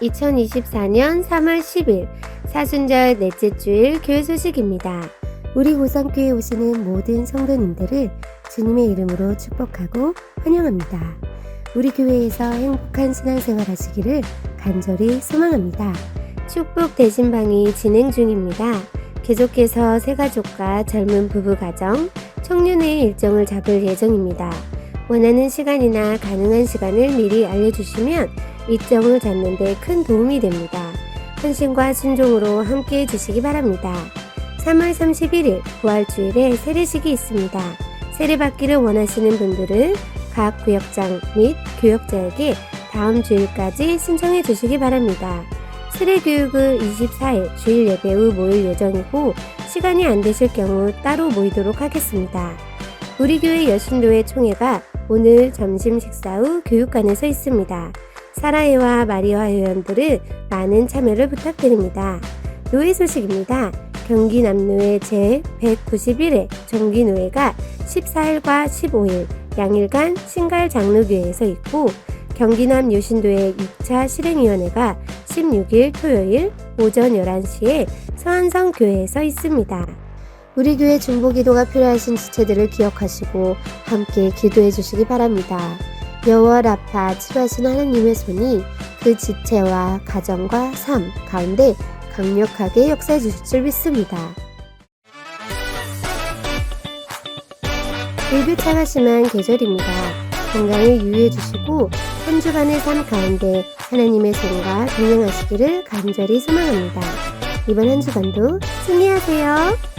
2024년 3월 10일 사순절 넷째 주일 교회 소식입니다. 우리 고성교회 오시는 모든 성도님들을 주님의 이름으로 축복하고 환영합니다. 우리 교회에서 행복한 신앙생활 하시기를 간절히 소망합니다. 축복 대신방이 진행 중입니다. 계속해서 새가족과 젊은 부부 가정, 청년의 일정을 잡을 예정입니다. 원하는 시간이나 가능한 시간을 미리 알려주시면 일정을 잡는 데 큰 도움이 됩니다. 헌신과 순종으로 함께 해주시기 바랍니다. 3월 31일 부활주일에 세례식이 있습니다. 세례받기를 원하시는 분들은 각 구역장 및 교역자에게 다음 주일까지 신청해 주시기 바랍니다. 세례 교육은 24일 주일 예배 후 모일 예정이고 시간이 안 되실 경우 따로 모이도록 하겠습니다. 우리 교회 여신도회 총회가 오늘 점심 식사 후 교육관에서 있습니다. 사라예와 마리아 회원들은 많은 참여를 부탁드립니다. 노예 소식입니다. 경기 남노회 제 191회 정기노회가 14일과 15일 양일간 신갈 장로교회에서 있고 경기남 요신도회 6차 실행위원회가 16일 토요일 오전 11시에 서한성 교회에서 있습니다. 우리 교회 중보 기도가 필요하신 지체들을 기억하시고 함께 기도해 주시기 바랍니다. 여월 아파 치료하신 하나님의 손이 그 지체와 가정과 삶 가운데 강력하게 역사해 주실 줄 믿습니다. 일교차가 심한 계절입니다. 건강을 유의해 주시고 한 주간의 삶 가운데 하나님의 손과 동행하시기를 간절히 소망합니다. 이번 한 주간도 승리하세요.